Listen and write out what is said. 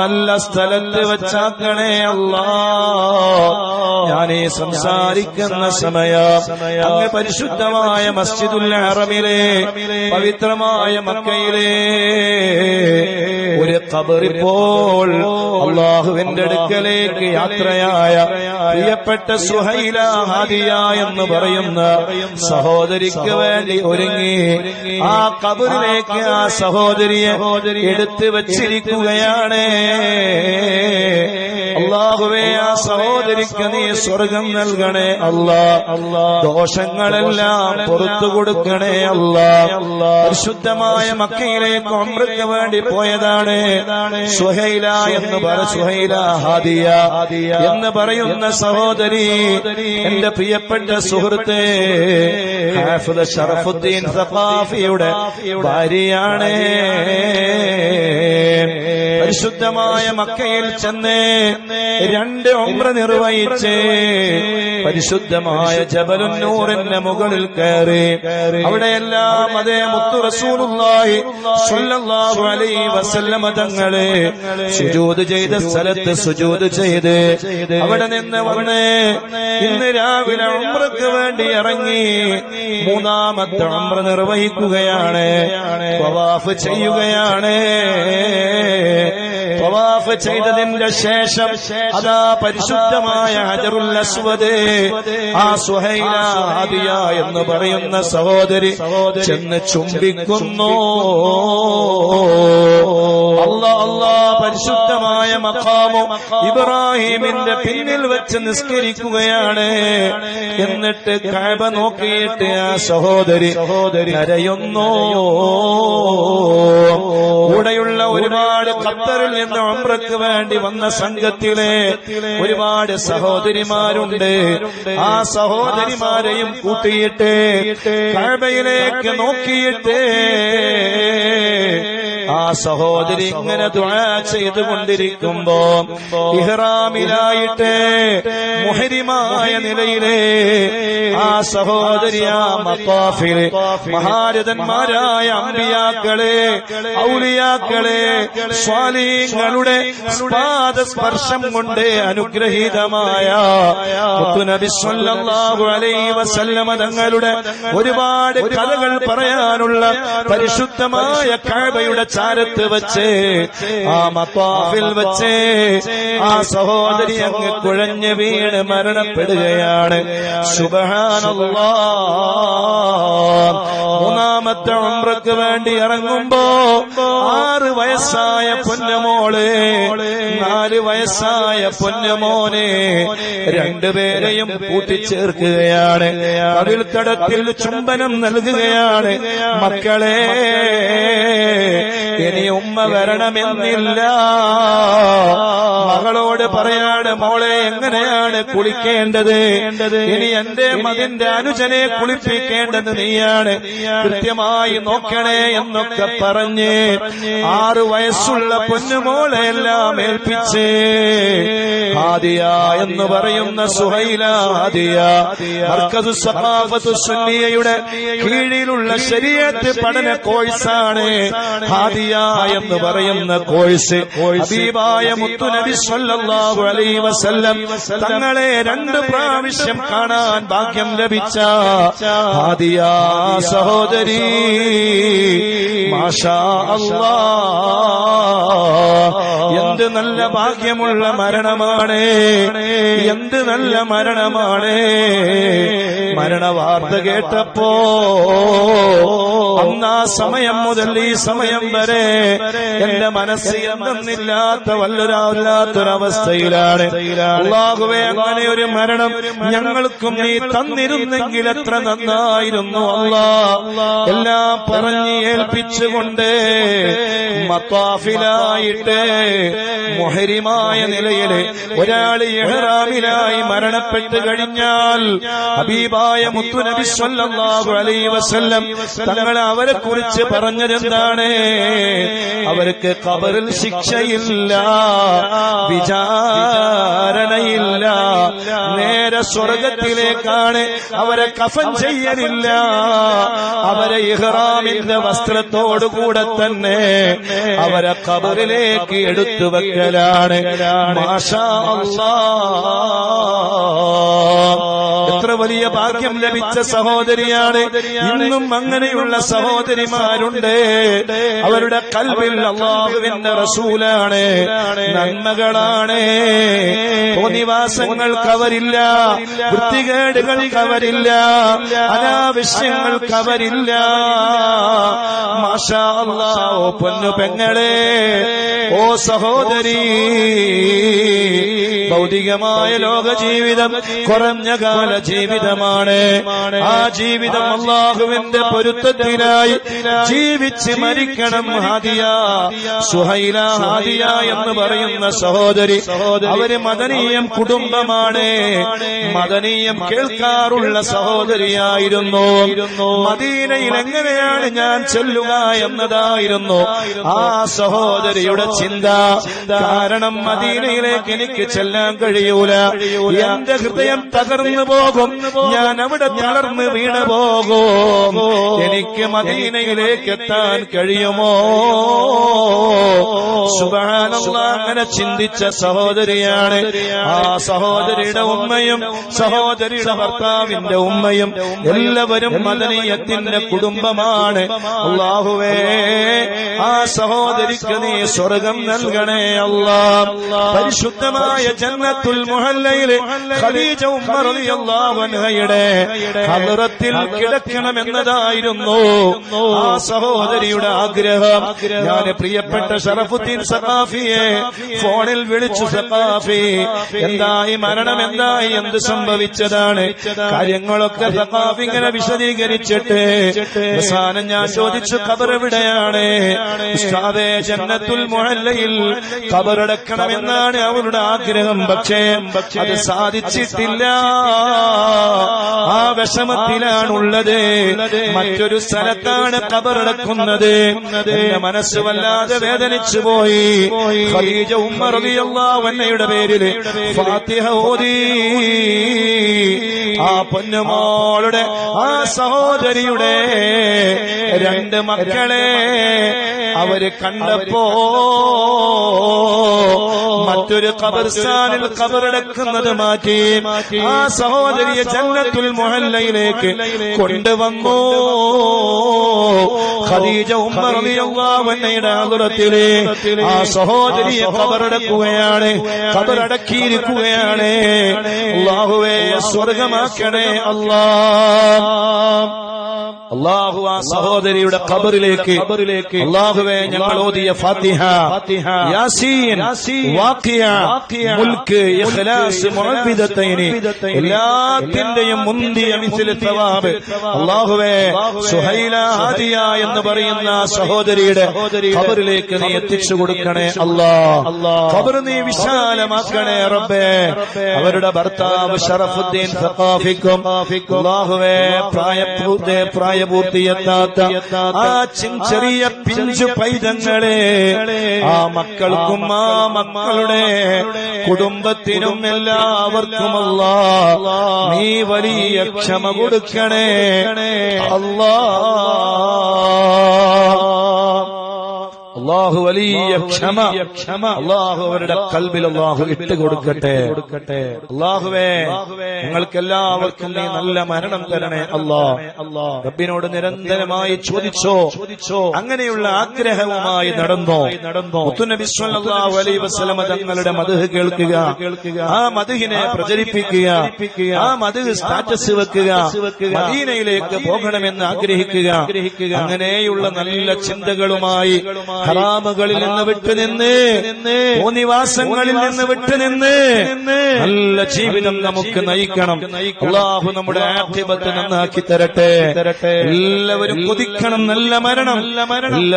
നല്ല സ്ഥലത്ത് വെച്ചാക്കണേ അല്ല ഈ സംസാരിക്കുന്ന സമയം അങ്ങ് പരിശുദ്ധമായ മസ്ജിദുൽ ഹറമിലെ പവിത്രമായ മക്കയിലെ കബറിപ്പോൾ അള്ളാഹുവിന്റെ അടുക്കലേക്ക് യാത്രയായ പ്രിയപ്പെട്ട സുഹൈല ഹാദിയ എന്ന് പറയുന്ന സഹോദരിക്ക് വേണ്ടി ഒരുങ്ങി ആ കബറിലേക്ക് ആ സഹോദരിയെ എടുത്തു വച്ചിരിക്കുകയാണ്. അള്ളാഹുവേ ആ സഹോദരിക്ക് നീ സ്വർഗം നൽകണേ അല്ലാ അല്ലാ ദോഷങ്ങളെല്ലാം പുറത്തു കൊടുക്കണേ അല്ലാ പരിശുദ്ധമായ മക്കയിലേക്ക് അമൃത് വേണ്ടി പോയതാണ്. സുഹൈല എന്ന് പറ സുഹൈല ഹാദിയ എന്ന് പറയുന്ന സഹോദരി എന്റെ പ്രിയപ്പെട്ട സുഹൃത്തെ ഷറഫുദ്ദീൻ സഖാഫിയുടെ ഭാര്യയാണ്. പരിശുദ്ധമായ മക്കയിൽ ചെന്ന് രണ്ട് ഒമ്ര നിർവഹിച്ച് പരിശുദ്ധമായ ജബലുന്നൂറിന്റെ മുകളിൽ കയറി. അവിടെയെല്ലാം അതേ മുത്തു റസൂലുള്ളാഹി സ്വല്ലല്ലാഹു അലൈഹി വസല്ലമ തങ്ങളെ സുജൂദ് ചെയ്ത സ്ഥലത്ത് സുജൂദ് ചെയ്ത് അവിടെ നിന്ന് വന്ന് ഇന്ന് രാവിലെ ഉംറക്ക് വേണ്ടി ഇറങ്ങി മൂന്നാമത്തെ ഉംറ നിർവഹിക്കുകയാണ്. ചെയ്യുകയാണ്. ചെയ്തതിന്റെ ശേഷം അതാ പരിശുദ്ധമായ ഹജറുൽ അസ്വദ്. ആ സുഹൈല ഹാദിയ എന്ന് പറയുന്ന സഹോദരി ചെന്ന് ചുംബിക്കുന്നു. അല്ല അല്ല പരിശുദ്ധമായ മഖാമോ ഇബ്രാഹിമിന്റെ പിന്നിൽ വെച്ച് നിസ്കരിക്കുകയാണ്. എന്നിട്ട് കഅബ നോക്കിയിട്ട് ആ സഹോദരി സഹോദരി കരയുന്നു കൂടെയുള്ള ഒരുപാട് ഖത്തറിൽ നിന്ന് ഉംറയ്ക്ക് വേണ്ടി വന്ന സംഘത്തിലെ ഒരുപാട് സഹോദരിമാരുണ്ട്. ആ സഹോദരിമാരെയും കൂട്ടിയിട്ട് കഴബയിലേക്ക് നോക്കിയിട്ട് ആ സഹോദരി ഇങ്ങനെ ചെയ്തുകൊണ്ടിരിക്കുമ്പോ ഇഹ്റാമിലായിട്ട് മുഹരിമായ നിലയിലെ ആ സഹോദരി ആ മഹാരഥന്മാരായ അമ്പിയാക്കളെ ഔലിയാക്കളെ സ്വാലീങ്ങളുടെ പാദസ്പർശം കൊണ്ട് അനുഗ്രഹീതമായ തങ്ങളുടെ ഒരുപാട് കഥകൾ പറയാനുള്ള പരിശുദ്ധമായ കഴവയുടെ ചാരത്ത് വെച്ച് ആ മത്താഫിൽ വെച്ച് ആ സഹോദരി അങ്ങ് കുഴഞ്ഞു വീണ് മരണപ്പെടുകയാണ്. സുബഹാനല്ലാ മൂന്നാമത്തെ ഉംറക്ക് വേണ്ടി ഇറങ്ങുമ്പോ ആറ് വയസ്സായ പൊന്നമോളെ നാല് വയസ്സായ പൊന്നമോനെ രണ്ടുപേരെയും കൂട്ടിച്ചേർക്കുകയാണ്. അതിൽ തടത്തിൽ ചുംബനം നൽകുകയാണ്. മക്കളെ ഇനി ഉമ്മ വരണമെന്നില്ല. മകളോട് പറയാണ് മോളെ എങ്ങനെയാണ് കുളിക്കേണ്ടത്? ഇനി എന്റെ മകന്റെ അനുജനെ കുളിപ്പിക്കേണ്ടത് നീയാണ്. കൃത്യമായി നോക്കണേ എന്നൊക്കെ പറഞ്ഞ് ആറു വയസ്സുള്ള പൊന്നുമോളെ എല്ലാം ഏൽപ്പിച്ച് ആദിയ എന്ന് പറയുന്ന സുഹൈല ഹാദിയ മർക്കസ് സഖാഫത്തു സുന്നിയയുടെ കീഴിലുള്ള ശരീരത്ത് പഠന കോഴ്സാണ് ഹാദിയ എന്ന് പറയുന്ന കോഴ്സ്. ഹബീബായ മുത്തുനബി സല്ലല്ലാഹു അലൈഹി വസല്ലം തങ്ങളെ രണ്ട് പ്രാവശ്യം കാണാൻ ഭാഗ്യം ലഭിച്ച ഹാദിയ സഹോദരി. മാഷാ അല്ലാ എന്ത് നല്ല ഭാഗ്യമുള്ള മരണമാണ്. എന്ത് നല്ല മരണമാണ്. മരണ വാർത്ത കേട്ടപ്പോ അന്നാ സമയം മുതൽ ഈ സമയം വരെ എന്റെ മനസ്സ് എന്തെന്നില്ലാത്ത വല്ലൊരാവില്ലാത്തൊരവസ്ഥയിലാണ്. അള്ളാഹുവേ അങ്ങനെ ഒരു മരണം ഞങ്ങൾക്കും നീ തന്നിരുന്നെങ്കിൽ എത്ര നന്നായിരുന്നു അല്ല എല്ലാം പറഞ്ഞ് ഏൽപ്പിച്ചുകൊണ്ട് മത്താഫിലായിട്ട് മൊഹരിമായ നിലയിൽ ഒരാൾ എഹ്റാമിലായി മരണപ്പെട്ട് കഴിഞ്ഞാൽ ഹബീബായ മുത്തുനബി സ്വല്ലല്ലാഹു അലൈഹി വസല്ലം തങ്ങൾ അവരെ കുറിച്ച് പറഞ്ഞതെന്താണ് അവർക്ക് കബറിൽ ശിക്ഷയില്ല വിചാരണയില്ല നേരെ സ്വർഗത്തിലേക്കാണ് അവരെ കഫൻ ചെയ്യലില്ല. അവരെ ഇഹ്റാമിന്റെ വസ്ത്രത്തോടുകൂടെ തന്നെ അവരെ കബറിലേക്ക് എടുത്തു വെക്കലാണ്. മാഷാ. എത്ര വലിയ ഭാഗ്യം ലഭിച്ച സഹോദരിയാണ്. ഇന്നും അങ്ങനെയുള്ള സഹോദരിമാരുണ്ട്. അവരുടെ കൽവിൽ അള്ളാഹുവിന്റെ റസൂലാണ്. നന്മകളാണ്. തോന്നിവാസങ്ങൾ കവരില്ല. വൃത്തികേടുകൾ കവരില്ല. അനാവശ്യങ്ങൾ കവരില്ല. ഓ പൊന്നു പെങ്ങളെ. ഓ സഹോദരി. ഭൗതികമായ ലോക ജീവിതം കുറഞ്ഞ കാല ജീവിതമാണ്. ആ ജീവിതം അള്ളാഹുവിന്റെ പൊരുത്തത്തിനായി ജീവിച്ച് മരിക്കണം ഹാദിയ സുഹൈല ഹാദിയ എന്ന് പറയുന്ന സഹോദരി. അവർ മദനീയം കുടുംബമാണ്. മദനീയം കേൾക്കാറുള്ള സഹോദരിയായിരുന്നു. മദീനയിൽ എങ്ങനെയാണ് ഞാൻ ചെല്ലുക എന്നതായിരുന്നു ആ സഹോദരിയുടെ ചിന്ത. കാരണം മദീനയിലേക്ക് എനിക്ക് ചെല്ലാൻ കഴിയൂല. എന്റെ ഹൃദയം തകർന്നു പോകും. ഞാൻ അവിടെ തളർന്ന് വീണു പോകും. എനിക്ക് മദീനയിലേക്ക് എത്താൻ കഴിയുമോ? അങ്ങനെ ചിന്തിച്ച സഹോദരിയാണ്. ആ സഹോദരിയുടെ ഉമ്മയും സഹോദരിയുടെ ഭർത്താവിന്റെ ഉമ്മയും എല്ലാവരും മദനീയത്തിന്റെ കുടുംബമാണ്. അള്ളാഹുവേ ആ സഹോദരിക്ക് നീ സ്വർഗം നൽകണേ അല്ലാ. പരിശുദ്ധമായ ജന്നത്തുൽ മുഹല്ലയിലെ ഖദീജ ഉമ്മ റളിയല്ലാഹു അൻഹയുടെ ഹദ്റത്തിൽ കിടക്കണമെന്നതായിരുന്നു ആ സഹോദരിയുടെ ആഗ്രഹം. ഞാൻ പ്രിയപ്പെട്ട ഷറഫുദ്ദീൻ സഖാഫിയെ ഫോണിൽ വിളിച്ചു സഖാഫി എന്തായി മരണം എന്തായി എന്ത് സംഭവിച്ചതാണ്? കാര്യങ്ങളൊക്കെ സഖാഫി ഇങ്ങനെ വിശദീകരിച്ചിട്ട് അവസാനം ഞാൻ ചോദിച്ചു ഖബർ എവിടെയാണ്? ജന്നത്തുൽ മുഹല്ലയിൽ ഖബറടക്കണമെന്നാണ് അവരുടെ ആഗ്രഹം. പക്ഷേ അത് സാധിച്ചിട്ടില്ല. ആ വിഷമത്തിലാണുള്ളത്. മറ്റൊരു സ്ഥലത്താണ് കബറടക്കുന്നത്. മനസ്സ് വല്ലാതെ വേദനിച്ചു പോയി. ഖലീജ ഉമ്മർ പേരിൽ ഫാത്തിഹ ഓതി. ആ പൊന്നുമോളുടെ ആ സഹോദരിയുടെ രണ്ട് മക്കളെ അവർ കണ്ടപ്പോ മറ്റൊരു ഖബർസ്ഥാനിൽ കബറടക്കുന്നത് മാറ്റി ആ സഹോദരിയെ ജന്നത്തുൽ മുഹല്ലയിലേക്ക് കൊണ്ടുവന്നു. ഖദീജ ഉമ്മർ റളിയല്ലാഹു അൻഹയുടെ ആ സഹോദരിയെ ഖബറടക്കുകയാണ് കബറടക്കിയിരിക്കുകയാണ് അല്ലാഹുവേ സ്വർഗമാക്കണേ അല്ലാ അള്ളാഹു ആ സഹോദരിയുടെ ഖബറിലേക്ക് അള്ളാഹുവെ ഞങ്ങൾ ഓതിയ ഫാത്തിഹ യാസീൻ വാഖിയ മുൽക്ക് ഇഖ്ലാസ് മുഅവ്വിദത്തൈനി എല്ലാത്തിന്റെയും മുന്തിയ മിസ്ല സവാബ് അള്ളാഹുവെ സുഹൈല ഹാദിയ എന്ന് പറയുന്ന സഹോദരിയുടെ ഖബറിലേക്ക് നീ എത്തിച്ചു കൊടുക്കണേ അല്ലാ. ഖബർ നീ വിശാലമാക്കണേ റബ്ബേ. അവരുടെ ഭർത്താവ് ഷറഫുദ്ദീൻ സഖാഫിക്കും അള്ളാഹുവെ പ്രായപൂർത്തി പ്രായപൂർത്തിയെത്താത്ത ആ ചെറിയ പിഞ്ചു പൈതങ്ങളെ ആ മക്കൾക്കും ആ മക്കളുടെ കുടുംബത്തിനും എല്ലാവർക്കുമല്ല നീ വലിയ ക്ഷമ കൊടുക്കണേ. അല്ലാ. അള്ളാഹു വലിയ ക്ഷമ. ക്ഷമ. അള്ളാഹു അവരുടെ കൽബിൽ അള്ളാഹു ഇട്ട് കൊടുക്കട്ടെ. കൊടുക്കട്ടെ. അള്ളാഹുവേ നിങ്ങൾക്ക് എല്ലാവർക്കും നീ നല്ല മരണം തരണേ അല്ലാ. റബ്ബിനോട് നിരന്തരമായി ചോദിച്ചോ? ചോദിച്ചോ? അങ്ങനെയുള്ള ആഗ്രഹവുമായി നടന്നോ? നടന്നോ? അലൈഹി വസല്ലമ തങ്ങളുടെ മദ്ഹ് കേൾക്കുക. കേൾക്കുക. ആ മധുഹിനെ പ്രചരിപ്പിക്കുക. ആ മദ്ഹ് സ്റ്റാറ്റസ് വെക്കുക. മദീനയിലേക്ക് പോകണമെന്ന് ആഗ്രഹിക്കുക. അങ്ങനെയുള്ള നല്ല ചിന്തകളുമായി ഹറാമുകളിൽ നിന്ന് വിട്ടുനിന്ന് ഭൂനിവാസങ്ങളിൽ നിന്ന് വിട്ടുനിന്ന് നല്ല ജീവിതം നമുക്ക് നയിക്കണം. അള്ളാഹു നമ്മുടെ ആക്ഷിപത്ത് നന്നാക്കി തരട്ടെ. എല്ലാവരും കൊതിക്കണം. നല്ല മരണം. നല്ല മരണം.